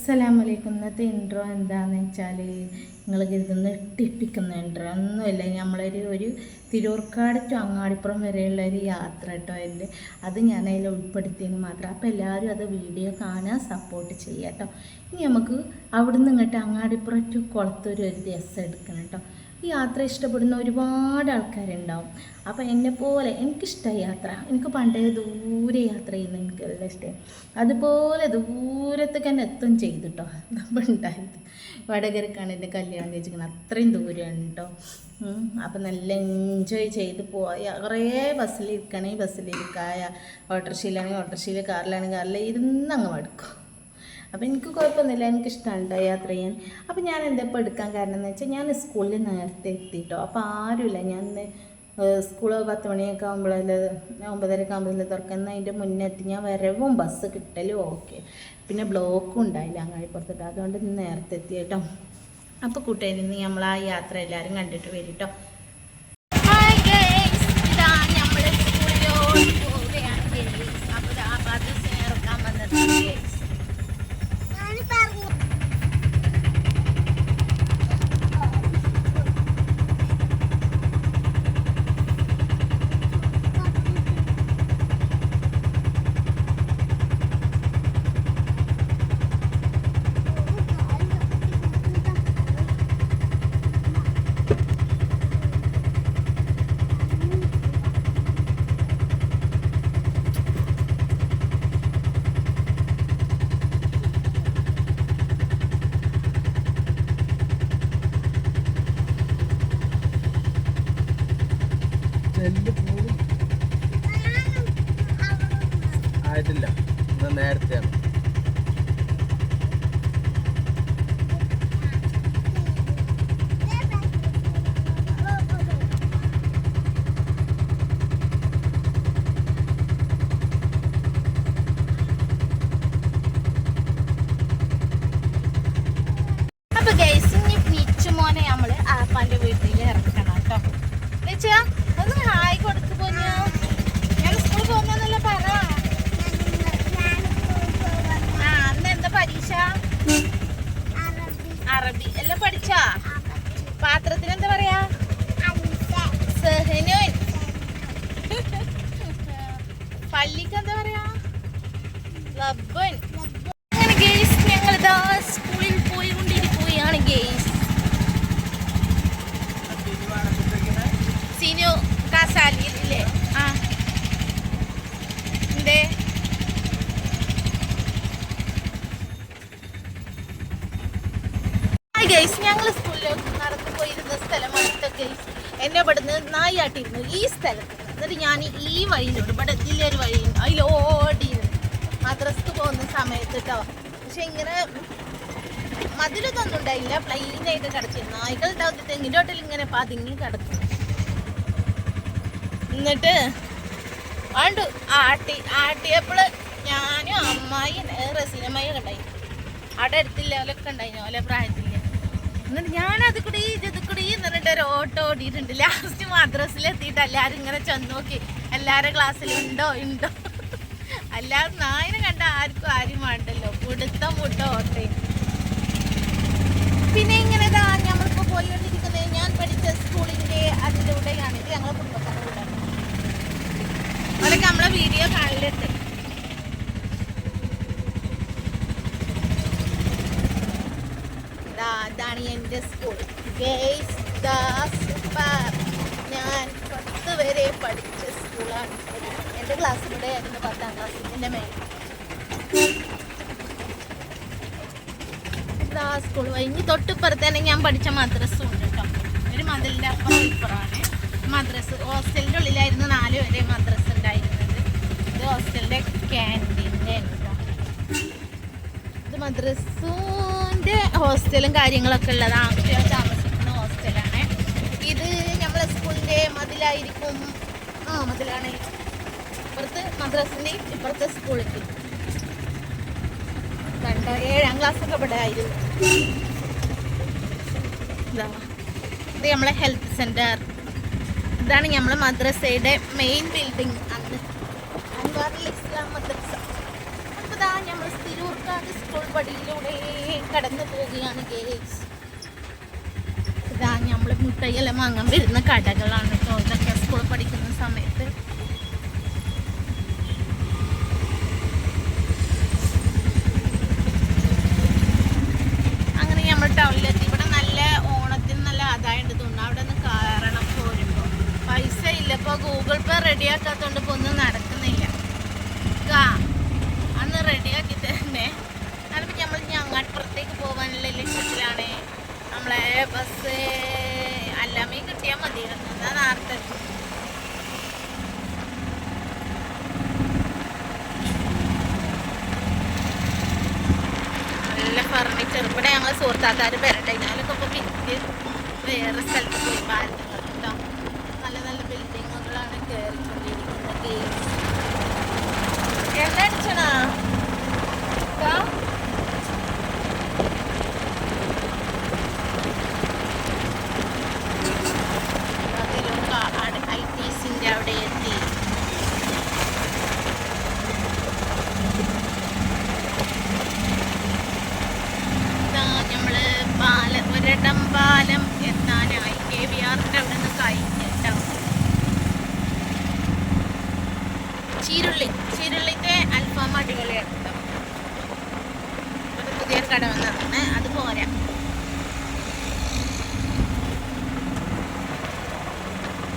അസ്സലാമലൈക്കും. ഇന്നത്തെ ഇൻട്രോ എന്താണെന്ന് വെച്ചാൽ നിങ്ങൾ കരുതുന്ന ടിപ്പിക്കുന്ന ഇൻട്രോ ഒന്നുമില്ല. നമ്മളൊരു ഒരു തിരൂർക്കാട് ടു അങ്ങാടിപ്പുറം വരെയുള്ള ഒരു യാത്ര കേട്ടോ എന്റെ. അത് ഞാൻ അതിൽ ഉൾപ്പെടുത്തിയെന്ന് മാത്രം. അപ്പോൾ എല്ലാവരും അത് വീഡിയോ കാണാൻ സപ്പോർട്ട് ചെയ്യുക കേട്ടോ. ഇനി നമുക്ക് അവിടുന്ന് ഇങ്ങോട്ട് അങ്ങാടിപ്പുറം ടു കുളത്തൂർ ഒരു ദിവസം എടുക്കണം കേട്ടോ. യാത്ര ഇഷ്ടപ്പെടുന്ന ഒരുപാട് ആൾക്കാരുണ്ടാവും. അപ്പോൾ പോലെ എനിക്കിഷ്ടമായി യാത്ര. എനിക്ക് പണ്ടേ ദൂരെ യാത്ര ചെയ്യുന്ന എനിക്ക് നല്ല ഇഷ്ടമായി അതുപോലെ ദൂരത്തേക്ക് തന്നെ എത്തും ചെയ്തു കേട്ടോ നമ്മൾ ഉണ്ടായത്. വടകരക്കാണ് എന്റെ കല്യാണം കഴിച്ചിരിക്കുന്നത്. അത്രയും ദൂരമാണ് കേട്ടോ അപ്പം നല്ല എൻജോയ് ചെയ്ത് പോയ കുറേ ബസ്സിലിരിക്കണേ ബസ്സിലിരിക്കായ ഓട്ടോറിക്ഷയിലാണെങ്കിൽ ഓട്ടോറിക്ഷയിൽ കാറിലാണെങ്കിൽ കാറിൽ ഇരുന്ന് അങ്ങ് മടുക്കും. അപ്പോൾ എനിക്ക് കുഴപ്പമൊന്നുമില്ല എനിക്ക് ഇഷ്ടമാണ് കേട്ടോ യാത്ര ചെയ്യാൻ. അപ്പോൾ ഞാൻ എന്താ ഇപ്പോൾ എടുക്കാൻ കാരണം എന്ന് വെച്ചാൽ ഞാൻ സ്കൂളിൽ നേരത്തെ എത്തിയിട്ടോ അപ്പോൾ ആരുമില്ല. ഞാൻ സ്കൂൾ പത്ത് മണിയൊക്കെ ആകുമ്പോഴല്ലേ ഒമ്പതരയൊക്കെ ആകുമ്പോഴല്ലേ തുറക്കുന്ന അതിന്റെ മുന്നേ എത്തി. ഞാൻ വരവും ബസ് കിട്ടലും ഓക്കെ. പിന്നെ ബ്ലോക്കും ഉണ്ടായില്ല അങ്ങാടിപ്പുറത്തിട്ട് അതുകൊണ്ട് നേരത്തെ എത്തി കേട്ടോ. അപ്പോൾ കൂട്ടുകാരി നമ്മൾ ആ യാത്ര എല്ലാവരും കണ്ടിട്ട് വരും കേട്ടോ ഹായ് ഗൈസ് ഇതാ നമ്മൾ സ്കൂളിലോട്ട് പോവുകയാണ് ഗൈസ് അപ്പോൾ ആ ഭാഗത്ത് ചേർക്കാൻ വന്നത് ഗൈസ് പോലും ആയിട്ടില്ല. ഇന്ന് നേരത്തെയാണ് അപ്പൊ ഗൈസ് ഇനി നിച്ചു മോനെ നമ്മൾ ആപ്പാന്റെ വീട്ടിൽ ഇറക്കണം കേട്ടോ നിച്ചാ ഒന്ന് ഹായ് കൊടുത്തു പോഞ്ഞോ ഞാൻ സ്കൂളിൽ പോകുന്നല്ല പറ ആ അന്ന് എന്താ പരീക്ഷ അറബി എല്ലാം പഠിച്ചാ പാത്രത്തിന് എന്താ പറയാ സെഹനുൻ പള്ളിക്ക് എന്താ പറയാ ലബ്ബൻ അങ്ങനെ ഗേസ് ഞങ്ങൾ ഇതാ സ്കൂളിൽ പോയിക്കൊണ്ടിരിക്കുകയാണ് ഗേസ് സീനിയോ കാസാലിയിൽ ഇല്ലേ? ആ. എന്തേ? ഗൈസ് ഞങ്ങൾ സ്കൂളിലേക്ക് നടന്നു പോയിരുന്ന സ്ഥലമാണ് ഗൈസ് എന്നെ ഇവിടുന്ന് നായാട്ടിരുന്നു ഈ സ്ഥലത്ത്. എന്നിട്ട് ഞാൻ ഈ വഴിയിലോട്ട് ഇവിടെ ഇതിലൊരു വഴിയുണ്ട്. അതിലോടി മദ്രസ്ക്ക് പോകുന്ന സമയത്ത് കേട്ടോ പക്ഷെ ഇങ്ങനെ മതിലൊന്നും ഉണ്ടായില്ല. പ്ലെയിൻ ആയിട്ട് കിടക്കുന്നു നായ്ക്കൾ ഉണ്ടാവും. തെങ്ങിന്റെ ഇങ്ങനെ പതുങ്ങി കിടക്കും. എന്നിട്ട് ആണ്ട് ആട്ടി ആട്ടിയപ്പോൾ ഞാനും അമ്മായി ഒക്കെ ഉണ്ടായി. അവിടെ അടുത്തില്ല ഓലൊക്കെ ഉണ്ടായിരുന്നു ഓലെ പ്രായത്തില്ല എന്നിട്ട് ഞാനത് കൂടി ഇത് കൂടി എന്ന് പറഞ്ഞിട്ട് ഒരു ഓട്ടോ ഓടിയിട്ടുണ്ട്. ലാസ്റ്റ് മദ്രസിലെത്തിയിട്ട് എല്ലാവരും ഇങ്ങനെ ചെന്ന് നോക്കി. എല്ലാവരുടെ ക്ലാസ്സിലുണ്ടോ ഉണ്ടോ? അല്ലാതെ നായനെ കണ്ട ആർക്കും ആരും വേണ്ടല്ലോ. കൊടുത്ത മുട്ട ഓട്ടയും പിന്നെ ഇങ്ങനെ ഇതാ നമ്മളിപ്പോൾ പോയിക്കൊണ്ടിരിക്കുന്നത്. ഞാൻ പഠിച്ച സ്കൂളിന്റെ അതിലൂടെയാണ് ഇത് ഞങ്ങളെ കുടുംബക്കാരുടെ നമ്മളെ വീഡിയോ കാണലുണ്ട്. ഇതാണ് എന്റെ സ്കൂൾ. Guys the super. ഞാൻ പത്ത് വരെ പഠിച്ച സ്കൂളാണ്. എന്റെ ക്ലാസ് ഇവിടെ ആയിരുന്നു പത്താം ക്ലാസ് എന്റെ മേലെ ഇതാ സ്കൂൾ ഇനി തൊട്ടിപ്പുറത്ത് ഞാൻ പഠിച്ച മദ്രസും ഉണ്ട് കേട്ടോ. ഒരു മതിലിന്റെ അപ്പുറം ഇപ്പുറമാണ്. മദ്രസ് ഹോസ്റ്റലിന്റെ ഉള്ളിലായിരുന്നു നാല് വരെ മദ്രസ് ഉണ്ടായിരുന്നത്. ഇത് ഹോസ്റ്റലിന്റെ ക്യാന്റീന്റെ കേട്ടോ ഇത് മദ്രസിന്റെ ഹോസ്റ്റലും കാര്യങ്ങളൊക്കെ ഉള്ളതാണ് ആൺകുട്ടികൾ താമസിക്കുന്ന ഹോസ്റ്റലാണ് ഇത് നമ്മളെ സ്കൂളിന്റെ മതിലായിരിക്കും. ആ മതിലാണ്. ഇപ്പുറത്ത് മദ്രസിന്റെയും ഇപ്പുറത്തെ സ്കൂളിലേക്ക്. കണ്ടോ? ഏഴാം ക്ലാസ് ഒക്കെ ഇവിടെ ആയിരുന്നു. ഇതാ. ഇത് നമ്മളെ ഹെൽത്ത് സെന്റർ ഇതാണ് നമ്മളെ മദ്രസയുടെ മെയിൻ ബിൽഡിംഗ് അന്ന് ഇസ്ലാം മദ്രസ. അപ്പോൾ ഇതാ നമ്മൾ തിരൂർക്കാട് സ്കൂൾ പടിയിലൂടെ കടന്നു പോവുകയാണ് ഗേസ് ഇതാ നമ്മൾ മുട്ടയെല്ലാം വാങ്ങാൻ വരുന്ന കടകളാണ് കേട്ടോ. ഇതൊക്കെ സ്കൂൾ പഠിക്കുന്ന സമയത്ത് അങ്ങനെ നമ്മൾ ടൗണിലെത്തി ഇവിടെ നല്ല ഓണത്തിന് നല്ല ആദായം ഉണ്ട് തോന്നുന്നു. അവിടെ നിന്ന് കയറണം പോരുമ്പോൾ പൈസ ഇല്ല. ഇപ്പോൾ ഗൂഗിൾ പേ റെഡിയാക്കാത്തതുകൊണ്ട് ഇപ്പോൾ ഒന്നും നടക്കുന്നില്ല. കാ അന്ന് റെഡിയാക്കി തന്നെ അതിപ്പോൾ നമ്മൾ ഇനി പോകാനുള്ള ലക്ഷ്യത്തിലാണ് നമ്മളെ ബസ് അല്ലാമേ കിട്ടിയാൽ മതിയായിരുന്നു. എന്നാ നേരത്തെ എത്തും. നല്ല ഫർണിച്ചർ ഇവിടെ ഞങ്ങൾ സുഹൃത്താക്കാർ വരട്ടെ. ഞാനൊക്കെ ഇപ്പോൾ വിറ്റ് വേറെ സ്ഥലത്ത് പോയി. പാരുന്നത് കേട്ടോ നല്ല നല്ല ബിൽഡിങ്ങുകളാണ് കയറിക്കൊണ്ടിരിക്കുന്നത് എണ്ണ അടിച്ചണാ ഇതാ. അതിലൊക്കെ അവിടെ ഐറ്റീസിന്റെ അവിടെ എത്തി ഇതാ നമ്മൾ പാലം ഒരിടം പാലം എത്താനായി കെ വി ആറിന്റെ അവിടെ നിന്ന് കഴിഞ്ഞിട്ടോ ചീരുള്ളി ചീരുള്ളിത്തെ അൽഫാം അടിപൊളിയാണ് കേട്ടോ ഒരു പുതിയൊരു കട വന്നതാണ് അത് പോരാ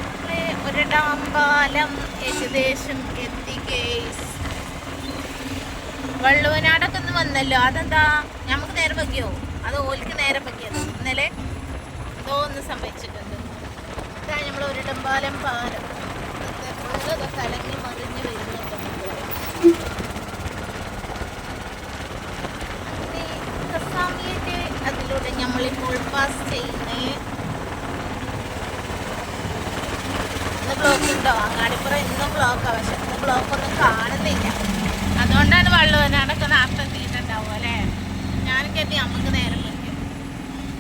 നമ്മൾ ഒരിടം പാലം ഏകദേശം എത്തി കേസ് വള്ളുവനാടൊക്കെ ഒന്ന് വന്നല്ലോ. അതെന്താ? നമുക്ക് നേരെ വെക്കിയോ? അത് ഓലിക്ക് നേരെ പറ്റിയത് ഇന്നലെ എന്തോ ഒന്ന് സംഭവിച്ചിട്ടുണ്ട്. ഇതാ നമ്മൾ ഒരു ഡമ്പാലം പാലം കലങ്ങി മറിഞ്ഞ് വരുന്നുണ്ട് അതിലൂടെ നമ്മളിപ്പോൾ പാസ് ചെയ്യുന്നേ ഉണ്ടോ? അങ്ങാടിപ്പുറം ഇന്നും ബ്ലോക്കാണ് പക്ഷെ ഇന്ന് ബ്ലോക്ക് ഒന്നും കാണുന്നില്ല. അതുകൊണ്ടാണ് വള്ളുവനാടൊക്കെ നേരത്തെ എത്തിയിട്ടുണ്ടാവും അല്ലേ? ഞാൻ എത്തി നമുക്ക് നേരം പറ്റും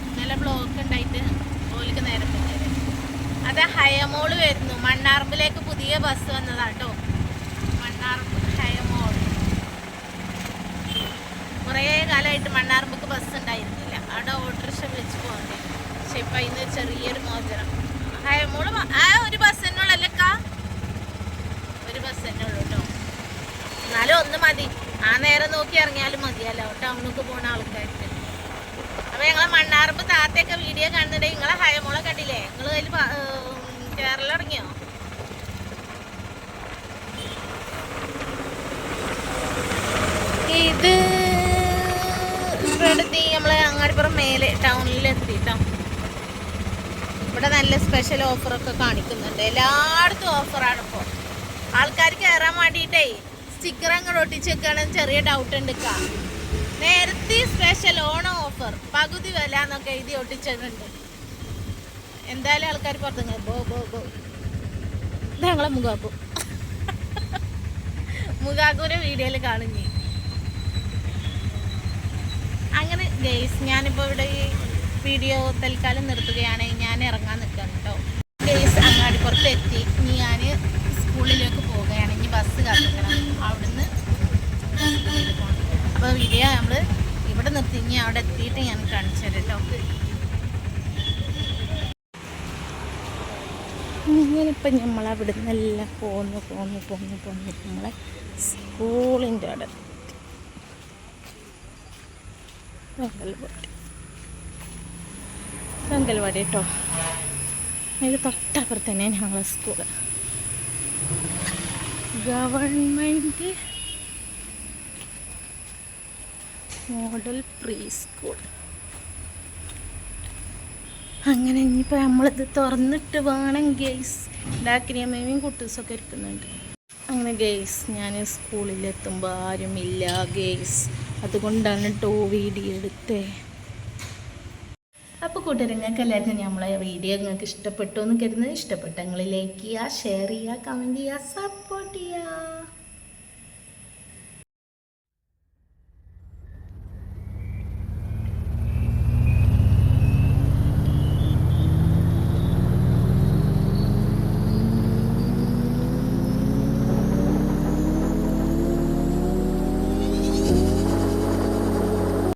ഇന്നലെ ബ്ലോക്ക് ഉണ്ടായിട്ട് ഓലിക്ക് നേരം പറ്റിയത് അത് ഹയമോൾ വരുന്നു. മണ്ണാർമ്പിലേക്ക് പുതിയ ബസ് വന്നതാട്ടോ മണ്ണാർമ്പ് ഹയമോൾ കുറേ കാലമായിട്ട് മണ്ണാർമ്പക്ക് ബസ് ഉണ്ടായിരുന്നില്ല. അവിടെ ഓട്ടോറിക്ഷ വിളിച്ച് പോകണ്ടേ. പക്ഷെ ഇപ്പം ഇന്ന് ചെറിയൊരു മോചനം. ഹയമോൾ ആ ഒരു ബസ് തന്നെ ബസ് തന്നെ ഉള്ളൂ കേട്ടോ എന്നാലും ഒന്ന് മതി. ആ നേരം നോക്കി ഇറങ്ങിയാലും മതിയല്ലോ. ടൗണിലേക്ക് പോണ ആൾക്കാർക്ക്. അപ്പൊ ഞങ്ങളെ മണ്ണാർപ്പ് താത്തയൊക്കെ വീഡിയോ കണ്ടിട്ട് നിങ്ങളെ ഹയമോളെ കണ്ടില്ലേ? നിങ്ങൾ അതിൽ കേരളം ഇറങ്ങിയോ? ഇത് ഇവിടെ നമ്മളെ അങ്ങാടിപ്പുറം മേലെ ടൗണിൽ എത്തിട്ടോ. ഇവിടെ നല്ല സ്പെഷ്യൽ ഓഫറൊക്കെ കാണിക്കുന്നുണ്ട്. എല്ലായിടത്തും ഓഫറാണ് ഇപ്പോൾ ആൾക്കാർ കയറാൻ വേണ്ടിയിട്ടേ സ്റ്റിക്കർ അങ്ങോട്ട് ഒട്ടിച്ചേക്കാണെന്ന് ചെറിയ ഡൗട്ട് ഉണ്ട് നേരത്തെ സ്പെഷ്യൽ ഓണം ഓഫർ പകുതി വില എന്നൊക്കെ എഴുതി ഒട്ടിച്ചിട്ടുണ്ട് എന്തായാലും ആൾക്കാർ പുറത്തു ബോ ബോ ബോ. ഞങ്ങളെ മുഖാക്കു. മുഖാക്കുവിനെ വീഡിയോയിൽ കാണുഞ്ഞി അങ്ങനെ ഗെയ്സ് ഞാനിപ്പോൾ ഇവിടെ ഈ വീഡിയോ തൽക്കാലം നിർത്തുകയാണെങ്കിൽ ഞാൻ ഇറങ്ങാൻ നിൽക്കാം കേട്ടോ ഗെയ്സ് അങ്ങാടിപ്പുറത്ത് എത്തി ഇനി ഞാൻ സ്കൂളിലേക്ക് പോവുകയാണ് ഇനി ബസ് കാത്തിക്കണം. അവിടുന്ന് അപ്പോൾ വീഡിയോ നമ്മൾ ഇവിടെ നിർത്തി. ഇനി അവിടെ എത്തിയിട്ട് ഞാൻ കാണിച്ചു തരാം കേട്ടോ ഇങ്ങനിപ്പം നമ്മൾ അവിടെ നിന്നെല്ലാം പോന്ന് പോന്ന് പോന്ന് പോന്ന്. നമ്മളെ സ്കൂളിന്റെ അവിടെ അങ്കൽവാടി. അങ്കൽവാടി കേട്ടോ അതിന്റെ തൊട്ടപ്പുറത്ത് തന്നെ ഞങ്ങളെ school. Government model pre school അങ്ങനെ ഇനിയിപ്പോൾ നമ്മളിത് തുറന്നിട്ട് വേണം ഗെയ്സ്. ഡാക്രിയമ്മയും കുട്ടീസൊക്കെ ഇരിക്കുന്നുണ്ട്. അങ്ങനെ ഗെയ്സ് ഞാൻ സ്കൂളിലെത്തുമ്പോൾ ആരുമില്ല ഗെയ്സ്. അതുകൊണ്ടാണ് ടോ വീഡിയോ എടുത്തേ. അപ്പോൾ കൂട്ടുകാരങ്ങൾക്ക് എല്ലാവർക്കും നമ്മളെ വീഡിയോ നിങ്ങൾക്ക് ഇഷ്ടപ്പെട്ടു എന്ന് കരുതുന്നത് ഇഷ്ടപ്പെട്ടെങ്കിൽ ലൈക്ക് ചെയ്യുക ഷെയർ ചെയ്യുക കമന്റ് ചെയ്യുക സപ്പോർട്ട് ചെയ്യുക.